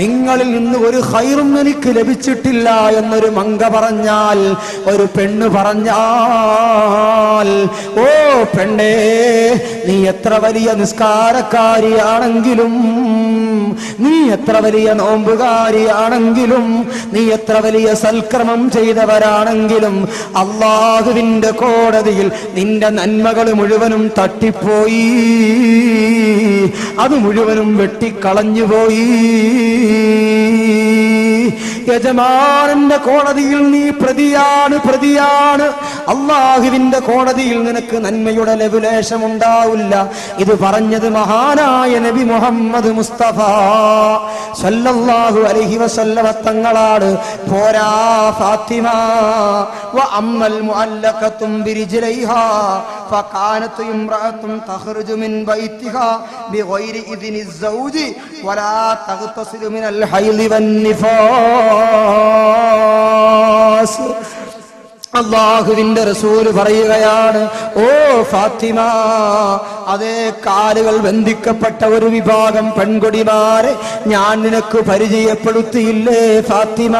നിങ്ങളിൽ നിന്ന് ഒരു ഹൈറും എനിക്ക് ലഭിച്ചിട്ടില്ല എന്നൊരു മങ്ക പറഞ്ഞാൽ ഒരു പെണ്ണ് പറഞ്ഞാൽ ഓ പെണ്ണേ നീ എത്ര വലിയ നിസ്കാരക്കാരിയാണെങ്കിലും നീ എത്ര വലിയ നോമ്പുകാരിയാണെങ്കിലും നീ എത്ര വലിയ സൽക്രമം ചെയ്തവരാണെങ്കിലും അള്ളാഹുവിന്റെ കോടതിയിൽ നിന്റെ നന്മകൾ മുഴുവനും തട്ടിപ്പോയി. അത് മുഴുവനും വെട്ടിക്കളഞ്ഞുപോയി. الرحيم യജമാനന്റെ കോടതിയിൽ നീ പ്രതിയാണ് പ്രതിയാണ് അള്ളാഹുവിന്റെ കോടതിയിൽ നിനക്ക് നന്മയുടെ ലഘുലേശം ഉണ്ടാവില്ല ഇത് പറഞ്ഞത് മഹാനായ നബി മുഹമ്മദ് മുസ്തഫ സല്ലല്ലാഹു അലൈഹി വസല്ലമ തങ്ങളാണ് പോരാ ഫാത്തിമ വ അമ്മൽ മുഅല്ലഖത്തും ബിരിജ്ലൈഹാ فكانت امرأة تخرج من بيتها بغير إذن الزوج ولا تغتسل من الحيض والنفاس അള്ളാഹുവിന്റെ റസൂൽ പറയുകയാണ് ഓ ഫാത്തിമ അതേ കാലുകൾ ബന്ധിക്കപ്പെട്ട ഒരു വിഭാഗം പെൺകൊടിമാരെ ഞാൻ നിനക്ക് പരിചയപ്പെടുത്തിയില്ലേ ഫാത്തിമ?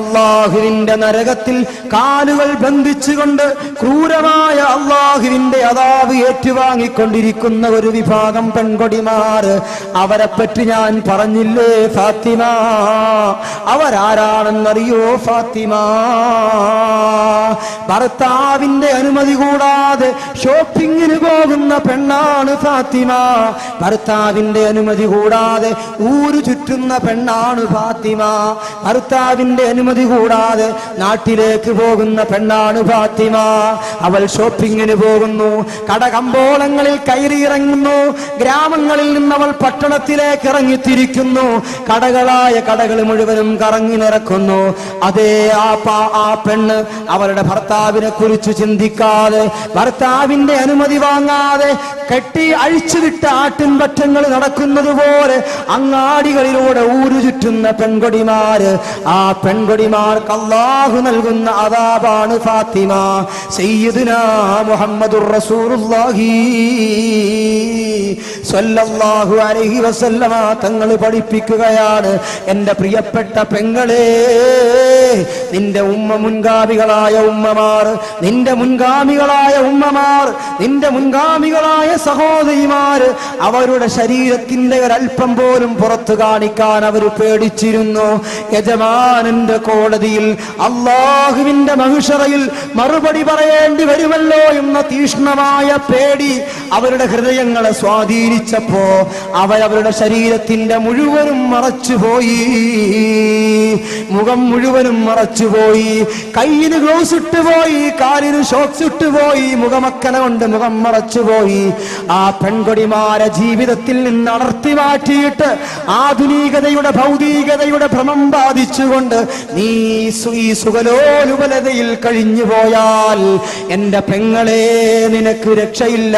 അള്ളാഹുവിന്റെ നരകത്തിൽ കാലുകൾ ബന്ധിച്ചുകൊണ്ട് ക്രൂരമായ അള്ളാഹുവിന്റെ അതാവ് ഏറ്റുവാങ്ങിക്കൊണ്ടിരിക്കുന്ന ഒരു വിഭാഗം പെൺകൊടിമാർ അവരെപ്പറ്റി പറ്റി ഞാൻ പറഞ്ഞില്ലേ ഫാത്തിമ? അവരാരാണെന്നറിയോ ഫാത്തിമ? ഭർത്താവിന്റെ അനുമതി കൂടാതെ ഷോപ്പിങ്ങിന് പോകുന്ന പെണ്ണാണ് ഫാത്തിമ. ഭർത്താവിന്റെ അനുമതി കൂടാതെ ഊര് ചുറ്റുന്ന പെണ്ണാണ് ഫാത്തിമ. ഭർത്താവിന്റെ അനുമതി കൂടാതെ നാട്ടിലേക്ക് പോകുന്ന പെണ്ണാണ് ഫാത്തിമ. അവൾ ഷോപ്പിങ്ങിന് പോകുന്നു. കടകമ്പോളങ്ങളിൽ കയറിയിറങ്ങുന്നു ഗ്രാമങ്ങളിൽ നിന്ന് അവൾ പട്ടണത്തിലേക്ക് ഇറങ്ങിത്തിരിക്കുന്നു. കടകളായ കടകൾ മുഴുവനും കറങ്ങി നിറക്കുന്നു. അതേ ആ ആ പെണ്ണ് അവരുടെ ഭർത്താവിനെ കുറിച്ച് ചിന്തിക്കാതെ ഭർത്താവിന്റെ അനുമതി വാങ്ങാതെ കെട്ടി അഴിച്ചുവിട്ട ആട്ടിൻപറ്റങ്ങൾ നടക്കുന്നത് പോലെ അങ്ങാടികളിലൂടെ ഊരു ചുറ്റുന്ന പെൺകൊടിമാര് ആ പെൺകൊടിമാർക്ക് അള്ളാഹു നൽകുന്ന അതാപാണ് ഫാത്തിമ. സയ്യിദുന മുഹമ്മദുർ റസൂലുള്ളാഹി. സ്വല്ലല്ലാഹു അലൈഹി വസല്ലമ തങ്ങൾ പഠിപ്പിക്കുകയാണ്. എന്റെ പ്രിയപ്പെട്ട പെങ്ങളെ നിന്റെ ഉമ്മ മുൻഗാമികളായ ഉമ്മമാർ നിന്റെ മുൻഗാമികളായ ഉമ്മമാർ നിന്റെ മുൻഗാമികളായ സഹോദരിമാർ അവരുടെ ശരീരത്തിന്റെ ഒരല്പം പോലും പുറത്തു കാണിക്കാൻ അവർ പേടിച്ചിരുന്നു. യജമാനന്റെ കോടതിയിൽ അള്ളാഹുവിന്റെ മഹിഷറയിൽ മറുപടി പറയേണ്ടി വരുമല്ലോ എന്ന തീഷ്ണമായ പേടി അവരുടെ ഹൃദയങ്ങളെ സ്വാധീനിച്ചപ്പോ അവരവരുടെ ശരീരത്തിന്റെ മുഴുവനും മറച്ചുപോയി. മുഖം മുഴുവനും മറച്ചുപോയി. കയ്യിന് ഗ്ലൗസ് ഇട്ട് പോയി കാലിന് ഷോക്സ് ഇട്ട് പോയി മുഖമക്കന കൊണ്ട് മുഖം മറച്ചു പോയി. ആ പെൺകൊടിമാരെ ജീവിതത്തിൽ നിന്ന് അടർത്തി മാറ്റിയിട്ട് ആധുനികതയുടെ ഭൗതികതയുടെ ഭ്രമം ബാധിച്ചുകൊണ്ട് നീ ഈ സുഖലോലുപലതയിൽ കഴിഞ്ഞു പോയാൽ എന്റെ പെങ്ങളെ നിനക്ക് രക്ഷയില്ല.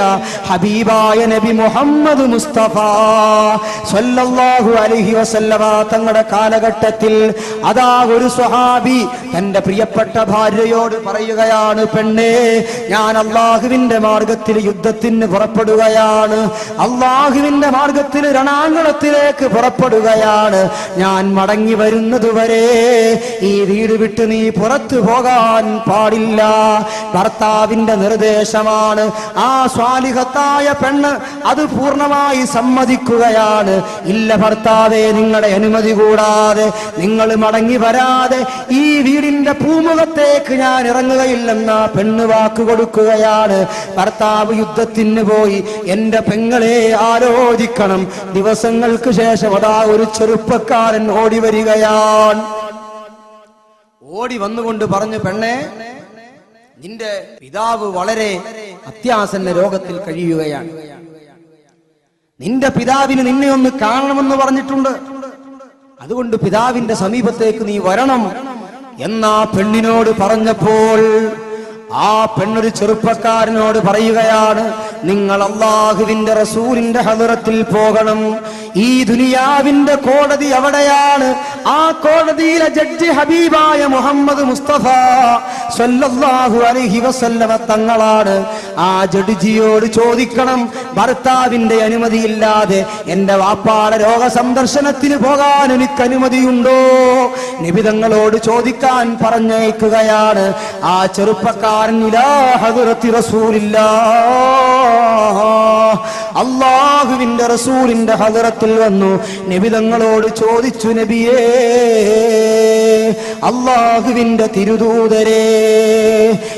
ഹബീബായ നബി മുഹമ്മദ് മുസ്തഫ സ്വല്ലാഹു അലൈഹി വസല്ലമ തങ്ങളുടെ കാലഘട്ടത്തിൽ അതാ ഒരു സ്വഹാബി തന്റെ പ്രിയപ്പെട്ട ഭാര്യയോട് പറയുകയാണ് പെണ്ണേ ഞാൻ അള്ളാഹുവിന്റെ മാർഗത്തിൽ യുദ്ധത്തിന് പുറപ്പെടുകയാണ്. അള്ളാഹുവിന്റെ മാർഗത്തിൽ രണാങ്കണത്തിലേക്ക് പുറപ്പെടുകയാണ്. ഞാൻ മടങ്ങി വരുന്നതുവരെ ഈ വീട് വിട്ട് നീ പുറത്തു പോകാൻ പാടില്ല. ഭർത്താവിന്റെ നിർദ്ദേശമാണ് ആ സ്വാലിഹത്തായ പെണ്ണ് അത് പൂർണമായി സമ്മതിക്കുകയാണ്. ഇല്ല ഭർത്താവെ നിങ്ങളുടെ അനുമതി കൂടാതെ നിങ്ങൾ മടങ്ങി വരാതെ ഈ വീടിന്റെ പൂമുഖത്തേക്ക് ഞാൻ ഇറങ്ങുകയില്ലെന്ന പെണ്ണ് വാക്ക് കൊടുക്കുകയാണ്. ഭർത്താവ് യുദ്ധത്തിന് പോയി. എന്റെ പെങ്ങളെ ആലോചിക്കണം. ദിവസങ്ങൾക്ക് ശേഷം അതാ ഒരു ചെറുപ്പക്കാരൻ ഓടി വരികയാണ്. ഓടി വന്നുകൊണ്ട് പറഞ്ഞു പെണ്ണേ നിന്റെ പിതാവ് വളരെ അത്യാസന്ന രോഗത്തിൽ കഴിയുകയാണ്. നിന്റെ പിതാവിന് നിന്നെ ഒന്ന് കാണണമെന്ന് പറഞ്ഞിട്ടുണ്ട്. അതുകൊണ്ട് പിതാവിന്റെ സമീപത്തേക്ക് നീ വരണം. എന്നാ പെണ്ണിനോട് പറഞ്ഞപ്പോൾ ആ പെണ്ണൊരു ചെറുപ്പക്കാരനോട് പറയുകയാണ് നിങ്ങൾ അള്ളാഹുവിന്റെ റസൂലിന്റെ ഹദറത്തിൽ പോകണം. ഈ ദുനിയാവിന്റെ കോടതി അവിടെയാണ്. ആ കോടതിയിലെ ജഡ്ജി ഹബീബായ മുഹമ്മദ് മുസ്തഫ സല്ലല്ലാഹു അലൈഹി വസല്ലമ തങ്ങളാണ്. ആ ജഡ്ജിയോട് ചോദിക്കണം ഭർത്താവിന്റെ അനുമതിയില്ലാതെ എന്റെ വാപ്പാടെ രോഗ സന്ദർശനത്തിന് പോകാൻ എനിക്ക് അനുമതിയുണ്ടോ? നിബിതങ്ങളോട് ചോദിക്കാൻ പറഞ്ഞേക്കുകയാണ്. ആ ചെറുപ്പക്കാരൻ ഇലാ ഹദ്റത്തി റസൂലില്ലാ. അള്ളാഹുവിന്റെ റസൂലിന്റെ ഹദറത്തിൽ വന്നു. നബിതങ്ങളോട് ചോദിച്ചു നബിയേ അള്ളാഹുവിന്റെ തിരുദൂതരേ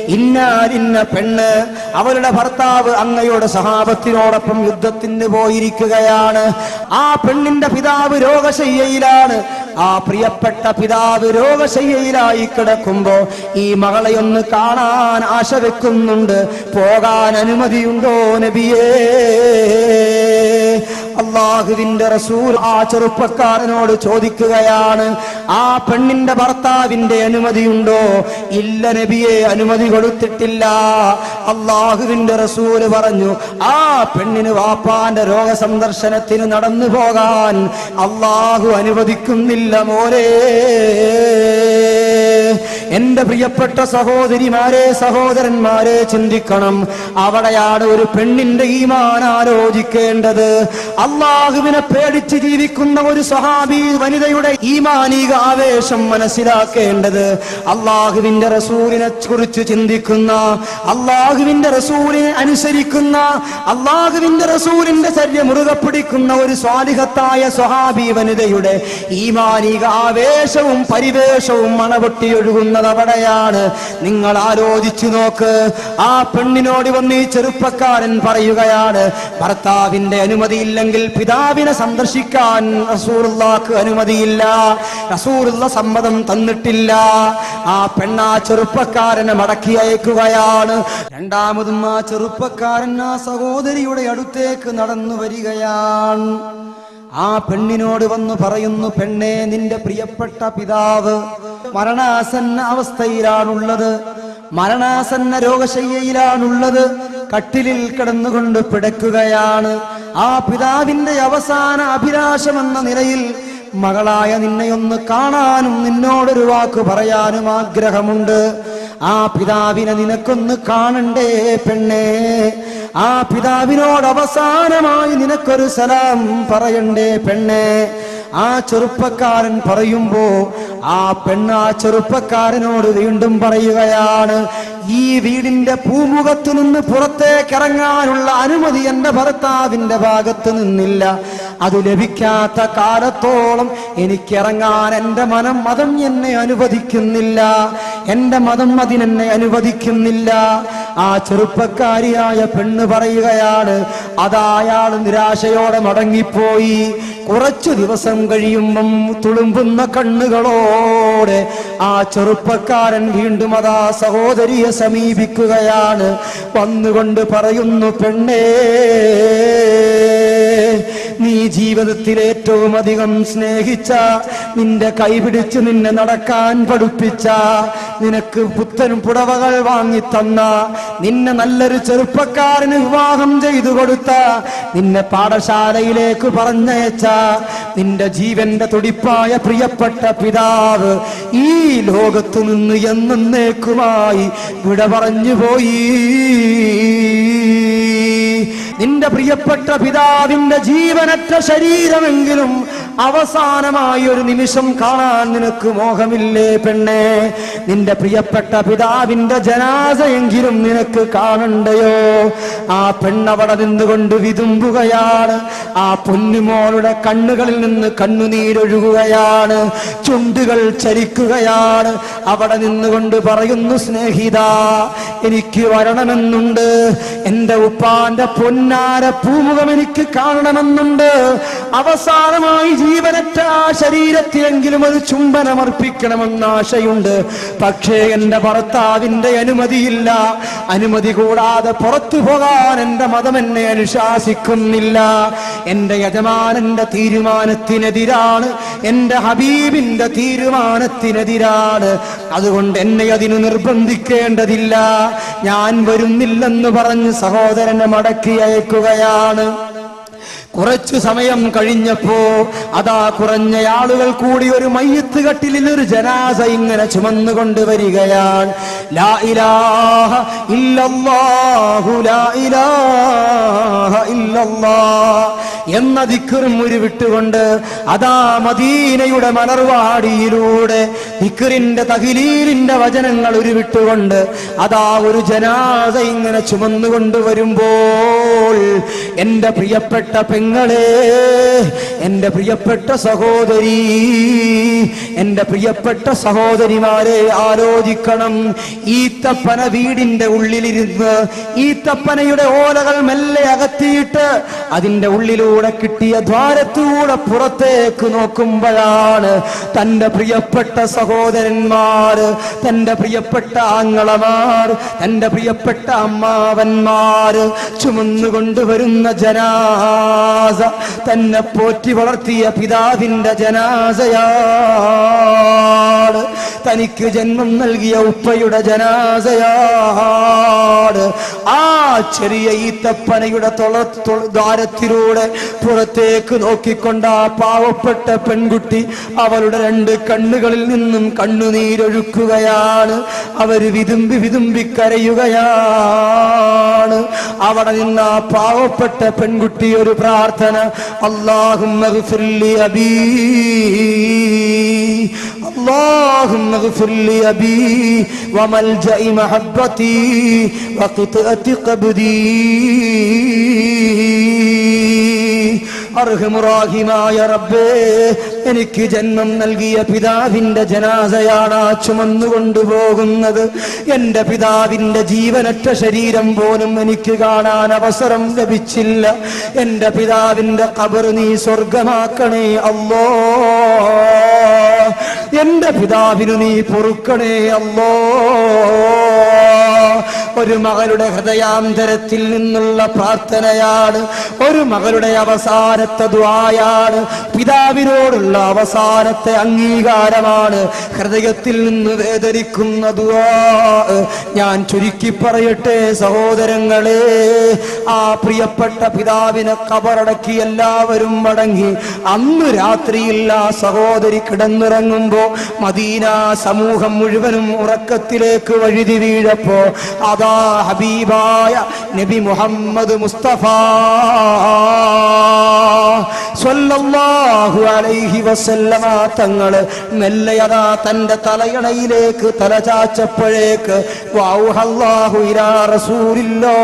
ഇന്നാലിന്ന പെണ്ണ് അവരുടെ ഭർത്താവ് അങ്ങയുടെ സഹാബത്തിനോടൊപ്പം യുദ്ധത്തിന് പോയിരിക്കുകയാണ്. ആ പെണ്ണിന്റെ പിതാവ് രോഗശയ്യയിലാണ്. ആ പ്രിയപ്പെട്ട പിതാവ് രോഗശയ്യയിലായി കിടക്കുമ്പോ ഈ മകളെ ഒന്ന് കാണാൻ ആശ വെക്കുന്നുണ്ട് പോകാൻ അനുമതിയുണ്ടോ നബിയേ? അള്ളാഹുവിന്റെ റസൂൽ ആ ചെറുപ്പക്കാരനോട് ചോദിക്കുകയാണ് ആ പെണ്ണിന്റെ ഭർത്താവിന്റെ അനുമതിയുണ്ടോ? ഇല്ല നബിയെ അനുമതി കൊടുത്തിട്ടില്ല. അള്ളാഹുവിന്റെ റസൂൽ പറഞ്ഞു ആ പെണ്ണിന് വാപ്പാന്റെ രോഗ സന്ദർശനത്തിന് നടന്നു പോകാൻ അള്ളാഹു അനുവദിക്കുന്നില്ല മോരേ. എന്റെ പ്രിയപ്പെട്ട സഹോദരിമാരെ സഹോദരന്മാരെ ചിന്തിക്കണം. അവിടെയാണ് ഒരു പെണ്ണിന്റെ ഈമാൻ ആലോചിക്കേണ്ടത്. അള്ളാഹുവിനെ പേടിച്ച് ജീവിക്കുന്ന ഒരു സഹാബി വനിതയുടെ ഈമാനിക ആവേശം മനസ്സിലാക്കേണ്ടത്. അള്ളാഹുവിന്റെ റസൂലിനെ കുറിച്ച് ചിന്തിക്കുന്ന അള്ളാഹുവിന്റെ റസൂലിനെ അനുസരിക്കുന്ന അള്ളാഹുവിന്റെ റസൂലിന്റെ ചര്യ മുറുകെ പിടിക്കുന്ന ഒരു സ്വാലിഹത്തായ സ്വഹാബി വനിതയുടെ ഈമാനിക ആവേശവും പരിവേഷവും മണപൊട്ടി അവിടെയാണ് നിങ്ങൾ ആലോചിച്ചു നോക്ക്. ആ പെണ്ണിനോട് വന്ന് ഈ ചെറുപ്പക്കാരൻ പറയുകയാണ് ഭർത്താവിന്റെ അനുമതിയില്ലെങ്കിൽ പിതാവിനെ സന്ദർശിക്കാൻ റസൂറുള്ളാക്ക് അനുമതിയില്ല. റസൂറുള്ള സമ്മതം തന്നിട്ടില്ല. ആ പെണ്ണ ആ ചെറുപ്പക്കാരനെ മടക്കി അയക്കുകയാണ്. രണ്ടാമതും ആ ചെറുപ്പക്കാരൻ ആ സഹോദരിയുടെ അടുത്തേക്ക് നടന്നു വരികയാണ്. ആ പെണ്ണിനോട് വന്ന് പറയുന്നു പെണ്ണേ നിന്റെ പ്രിയപ്പെട്ട പിതാവ് മരണാസന്ന അവസ്ഥയിലാണുള്ളത്. മരണാസന്ന രോഗശയ്യയിലാണുള്ളത്. കട്ടിലിൽ കിടന്നുകൊണ്ട് പിടക്കുകയാണ് ആ പിതാവിന്റെ അവസാന അഭിലാഷമെന്ന നിലയിൽ മകളായ നിന്നെയൊന്ന് കാണാനും നിന്നോടൊരു വാക്ക് പറയാനും ആഗ്രഹമുണ്ട്. ആ പിതാവിനെ നിനക്കൊന്ന് കാണണ്ടേ പെണ്ണേ? ആ പിതാവിനോട് അവസാനമായി നിനക്കൊരു സലാം പറയണ്ടേ പെണ്ണേ? ആ ചെറുപ്പക്കാരൻ പറയുമ്പോ ആ പെണ്ണ് ആ ചെറുപ്പക്കാരനോട് വീണ്ടും പറയുകയാണ് ഈ വീടിന്റെ പൂമുഖത്തു നിന്ന് പുറത്തേക്ക് ഇറങ്ങാനുള്ള അനുമതി എന്റെ ഭർത്താവിന്റെ ഭാഗത്ത് നിന്നില്ല. അത് ലഭിക്കാത്ത കാലത്തോളം എനിക്കിറങ്ങാൻ എന്റെ മനം മതം എന്നെ അനുവദിക്കുന്നില്ല. എന്റെ മതം അതിനെന്നെ അനുവദിക്കുന്നില്ല. ആ ചെറുപ്പക്കാരിയായ പെണ്ണ് പറയുകയാണ്. അതായാൾ നിരാശയോടെ മടങ്ങിപ്പോയി. കുറച്ചു ദിവസം കഴിയുമ്പം തുളുമ്പുന്ന കണ്ണുകളോടെ ആ ചെറുപ്പക്കാരൻ വീണ്ടും അതാ സഹോദരിയെ സമീപിക്കുകയാണ്. വന്നുകൊണ്ട് പറയുന്നു പെണ്ണേ നീ ജീവിതത്തിൽ ഏറ്റവും അധികം സ്നേഹിച്ച നിന്റെ കൈപിടിച്ച് നിന്നെ നടക്കാൻ പഠിപ്പിച്ച നിനക്ക് പുത്തനും പുടവകൾ വാങ്ങി തന്ന നിന്നെ നല്ലൊരു ചെറുപ്പക്കാരന് വിവാഹം ചെയ്തു കൊടുത്ത നിന്നെ പാഠശാലയിലേക്ക് പറഞ്ഞയച്ച നിന്റെ ജീവന്റെ തുടിപ്പായ പ്രിയപ്പെട്ട പിതാവ് ഈ ലോകത്തു നിന്ന് എന്നേക്കുമായി വിട പറഞ്ഞു പോയി. നിന്റെ പ്രിയപ്പെട്ട പിതാവിന്റെ ജീവനറ്റ ശരീരമെങ്കിലും അവസാനമായി ഒരു നിമിഷം കാണാൻ നിനക്ക് മോഹമില്ലേ പെണ്ണേ? നിന്റെ പ്രിയപ്പെട്ട പിതാവിന്റെ ജനാസയെങ്കിലും നിനക്ക് കാണണ്ടയോ? ആ പെണ്ണവിടെ നിന്നുകൊണ്ട് വിതുമ്പുകയാണ്. ആ പൊന്നുമോളുടെ കണ്ണുകളിൽ നിന്ന് കണ്ണുനീരൊഴുകുകയാണ്. ചുണ്ടുകൾ ചരിക്കുകയാണ്. അവിടെ നിന്നുകൊണ്ട് പറയുന്നു സ്നേഹിത എനിക്ക് വരണമെന്നുണ്ട്. എന്റെ ഉപ്പാന്റെ പൊന്നാര പൂമുഖം എനിക്ക് കാണണമെന്നുണ്ട്. അവസാനമായി ജീവനറ്റ ആ ശരീരത്തിലെങ്കിലും ഒരു ചുംബനം അർപ്പിക്കണമെന്ന് ആശയുണ്ട്. പക്ഷേ എന്റെ ഭർത്താവിന്റെ അനുമതിയില്ല. അനുമതി കൂടാതെ പുറത്തു പോകാൻ എന്റെ മതം എന്നെ അനുശാസിക്കുന്നില്ല. എന്റെ യജമാനന്റെ തീരുമാനത്തിനെതിരാണ്. എന്റെ ഹബീബിന്റെ തീരുമാനത്തിനെതിരാണ്. അതുകൊണ്ട് എന്നെ അതിനു നിർബന്ധിക്കേണ്ടതില്ല. ഞാൻ വരുന്നില്ലെന്ന് പറഞ്ഞ് സഹോദരനെ മടക്കി അയക്കുകയാണ്. കുറച്ചു സമയം കഴിഞ്ഞപ്പോ അതാ കുറഞ്ഞ ആളുകൾ കൂടി ഒരു മയ്യത്ത് കട്ടിലിൽ ഒരു ജനാസ ഇങ്ങനെ ചുമന്നുകൊണ്ട് വരികയാണ്. ലാ ഇലാഹ ഇല്ലല്ലാഹു ലാ ഇലാഹ എന്ന ദിക്കറും ഉരുവിട്ടുകൊണ്ട് അതാ മദീനയുടെ മലർവാടിയിലൂടെ ദിക്കറിന്റെ തഹിലീലിന്റെ വചനങ്ങൾ ഉരുവിട്ടുകൊണ്ട് അതാ ഒരു ജനാസ ഇങ്ങനെ ചുമന്നുകൊണ്ട് വരുമ്പോൾ എന്റെ പ്രിയപ്പെട്ട പെങ്ങളെ എന്റെ പ്രിയപ്പെട്ട സഹോദരി എന്റെ പ്രിയപ്പെട്ട സഹോദരിമാരെ ആലോചിക്കണം. ഈത്തപ്പന വീടിന്റെ ഉള്ളിലിരുന്ന് ഈത്തപ്പനയുടെ ഓലകൾ മെല്ലെ അകത്തിയിട്ട് അതിന്റെ ഉള്ളിലൂടെ കിട്ടിയ ദ്വാരത്തിലൂടെ പുറത്തേക്ക് നോക്കുമ്പോഴാണ് തന്റെ പ്രിയപ്പെട്ട സഹോദരന്മാർ തന്റെ പ്രിയപ്പെട്ട ആങ്ങളമാർ തന്റെ പ്രിയപ്പെട്ട അമ്മാവന്മാർ ചുമന്നുകൊണ്ടുവരുന്ന ജനാസ തന്നെ പോറ്റി വളർത്തിയ പിതാവിന്റെ ജനാസയാണ് തനിക്ക് ജന്മം നൽകിയ ഉപ്പയുടെ ജനാസയാണ് ആ ചെറിയ ഈത്തപ്പനയുടെ തൊള ദ്വാരത്തിലൂടെ പുറത്തേക്ക് നോക്കിക്കൊണ്ട് ആ പാവപ്പെട്ട പെൺകുട്ടി അവളുടെ രണ്ട് കണ്ണുകളിൽ നിന്നും കണ്ണുനീരൊഴുക്കുകയാണ്. അവർ വിതുമ്പി വിതുമ്പി കരയുകയാണ്. അവിടെ നിന്ന് ആ പാവപ്പെട്ട പെൺകുട്ടി ഒരു പ്രാർത്ഥന അള്ളാഹും അബീ اللهم اغفر لي أبي وملجأ محبتي وقطعة قبدي അർഹമുറാഹിമായ റബ്ബേ എനിക്ക് ജന്മം നൽകിയ പിതാവിന്റെ ജനാസയാണ് ആ ചുമന്നുകൊണ്ടു പോകുന്നത് എന്റെ പിതാവിന്റെ ജീവനറ്റ ശരീരം പോലും എനിക്ക് കാണാൻ അവസരം ലഭിച്ചില്ല. എന്റെ പിതാവിന്റെ കബർ നീ സ്വർഗമാക്കണേ അല്ലോ. എന്റെ പിതാവിനു നീ പൊറുക്കണേ അല്ലോ. ഒരു മകളുടെ ഹൃദയാന്തരത്തിൽ നിന്നുള്ള പ്രാർത്ഥനയാണ് ഒരു മകളുടെ അവസാനത്തെ ദ്വായാണ് പിതാവിനോടുള്ള അവസാനത്തെ അംഗീകാരമാണ്. ഹൃദയത്തിൽ നിന്ന് വേദനിക്കുന്ന ഞാൻ ചുരുക്കി പറയട്ടെ സഹോദരങ്ങളെ ആ പ്രിയപ്പെട്ട പിതാവിനെ കബറടക്കി എല്ലാവരും മടങ്ങി. അന്ന് രാത്രിയിൽ ആ സഹോദരി കിടന്നിറങ്ങുമ്പോ മദീന സമൂഹം മുഴുവനും ഉറക്കത്തിലേക്ക് വഴുതി വീഴപ്പോ അതാ ഹബീബായ നബി മുഹമ്മദ് മുസ്തഫ. സ്വല്ലല്ലാഹു അലൈഹി വസല്ലമ തങ്ങൾ മെല്ലെ അതാ തന്റെ തലയണയിലേക്ക് തലചാച്ചപ്പോഴേക്ക് വൗഹല്ലാഹു ഇലാ റസൂലില്ലോ.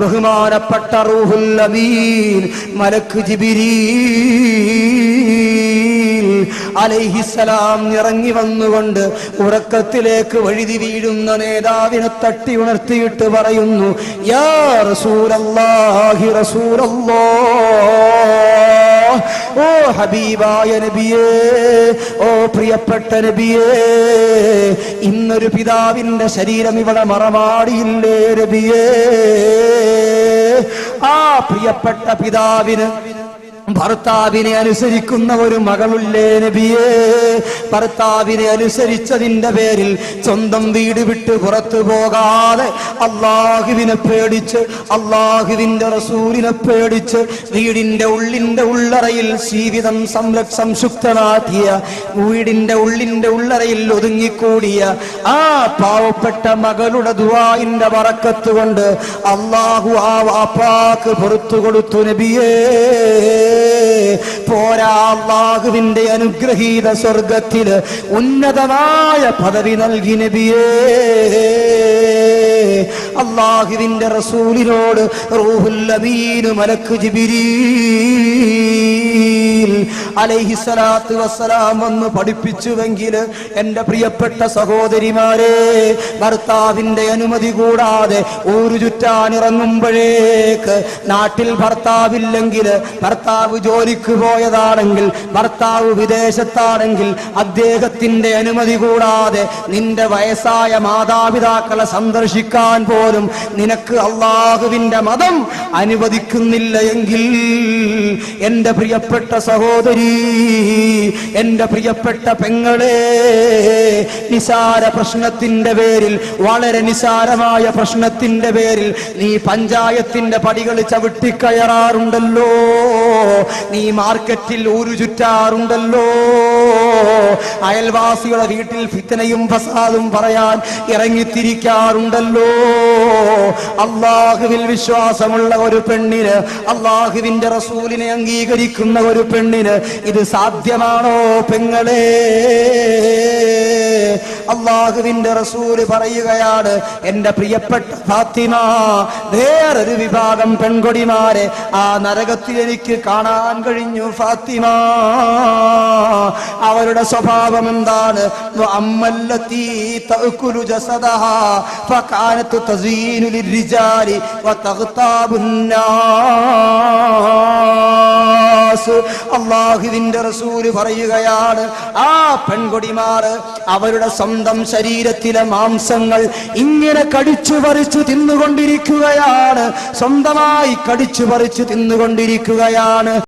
ബഹുമാനപ്പെട്ട റൂഹുൽ അമീൻ മലക്ക് ജിബിരീൽ അലൈഹിസലാം ഇറങ്ങി വന്നുകൊണ്ട് ഉറക്കത്തിലേക്ക് വഴുതി വീഴുന്ന നേതാവിനെ തട്ടി ഉണർത്തിയിട്ട് പറയുന്നു യാ ഓ ഹബീബായ നബിയേ ഓ പ്രിയപ്പെട്ട നബിയേ ഇന്നൊരു പിതാവിന്റെ ശരീരം ഇവിടെ മറമാടിയില്ലേ നബിയേ? ആ പ്രിയപ്പെട്ട പിതാവിന് ഭർത്താവിനെ അനുസരിക്കുന്ന ഒരു മകളുള്ളേ നബിയേ? ഭർത്താവിനെ അനുസരിച്ചതിന്റെ പേരിൽ സ്വന്തം വീട് വിട്ട് പുറത്തു പോകാതെ അള്ളാഹുവിനെ പേടിച്ച് അള്ളാഹുവിന്റെ റസൂലിനെ പേടിച്ച് വീടിന്റെ ഉള്ളിന്റെ ഉള്ളറയിൽ ജീവിതം സംരക്ഷ വീടിന്റെ ഉള്ളിന്റെ ഉള്ളറയിൽ ഒതുങ്ങിക്കൂടിയ ആ പാവപ്പെട്ട മകളുടെ ദുവായിന്റെ വറക്കത്ത് കൊണ്ട് അള്ളാഹു ആ വാപ്പാക്ക് പുറത്തു കൊടുത്തു നബിയേ. പോരാ അനുഗ്രഹീത സ്വർഗത്തിൽ ഉന്നതമായ പദവി നൽകി നബിയേ. അള്ളാഹുവിന്റെ റസൂലിനോട് റൂഹുൽ അമീനു മലക്ക് ജിബിരീൽ അലൈഹിസ്സലാത്തു വസ്സലാം വന്ന് പഠിപ്പിച്ചുവെങ്കിൽ എന്റെ പ്രിയപ്പെട്ട സഹോദരിമാരെ ഭർത്താവിന്റെ അനുമതി കൂടാതെ ഊരു ചുറ്റാനിറങ്ങുമ്പോഴേക്ക് നാട്ടിൽ ഭർത്താവില്ലെങ്കിൽ ഭർത്താവ് ജോലിക്ക് പോയതാണെങ്കിൽ ഭർത്താവ് വിദേശത്താണെങ്കിൽ അദ്ദേഹത്തിന്റെ അനുമതി കൂടാതെ നിന്റെ വയസ്സായ മാതാപിതാക്കളെ സന്ദർശിക്കാൻ പോലും നിനക്ക് അള്ളാഹുവിന്റെ മതം അനുവദിക്കുന്നില്ല എങ്കിൽ എന്റെ പ്രിയപ്പെട്ട സഹോദരി എന്റെ പ്രിയപ്പെട്ട പെങ്ങളെ നിസാര പ്രശ്നത്തിന്റെ പേരിൽ വളരെ നിസാരമായ പ്രശ്നത്തിന്റെ പേരിൽ നീ പഞ്ചായത്തിന്റെ പടികൾ ചവിട്ടിക്കയറാറുണ്ടല്ലോ. നീ മാർക്കറ്റിൽ ഊരു ചുറ്റാറുണ്ടല്ലോ അയൽവാസികളുടെ വീട്ടിൽ ഫിത്തനയും ഫസാദും പറയാൻ ഇറങ്ങിത്തിരിക്കാറുണ്ടല്ലോ. അള്ളാഹുവിൽ വിശ്വാസമുള്ള ഒരു പെണ്ണിന് അള്ളാഹുവിന്റെ റസൂലിനെ അംഗീകരിക്കുന്ന ഒരു പെണ്ണിന് ഇത് സാധ്യമാണോ പെങ്ങളെ? അള്ളാഹുവിന്റെ റസൂൽ പറയുകയാണ് എന്റെ പ്രിയപ്പെട്ട ഫാത്തിമ വേറൊരു വിഭാഗം പെൺകൊടിമാരെ ആ നരകത്തിൽ എനിക്ക് കാണാൻ കഴിഞ്ഞു ഫാത്തിമ. അവരുടെ സ്വഭാവം എന്താണ് അള്ളാഹുവിന്റെ റസൂൽ പറയുകയാണ് ആ പെൺകൊടിമാർ അവരുടെ സ്വന്തം ശരീരത്തിലെ മാംസങ്ങൾ ഇങ്ങനെ കടിച്ചു പറിച്ചു തിന്നുകൊണ്ടിരിക്കുകയാണ്. സ്വന്തമായി കടിച്ചു പറിച്ചു തിന്നുകൊണ്ടിരിക്കുകയാണ്.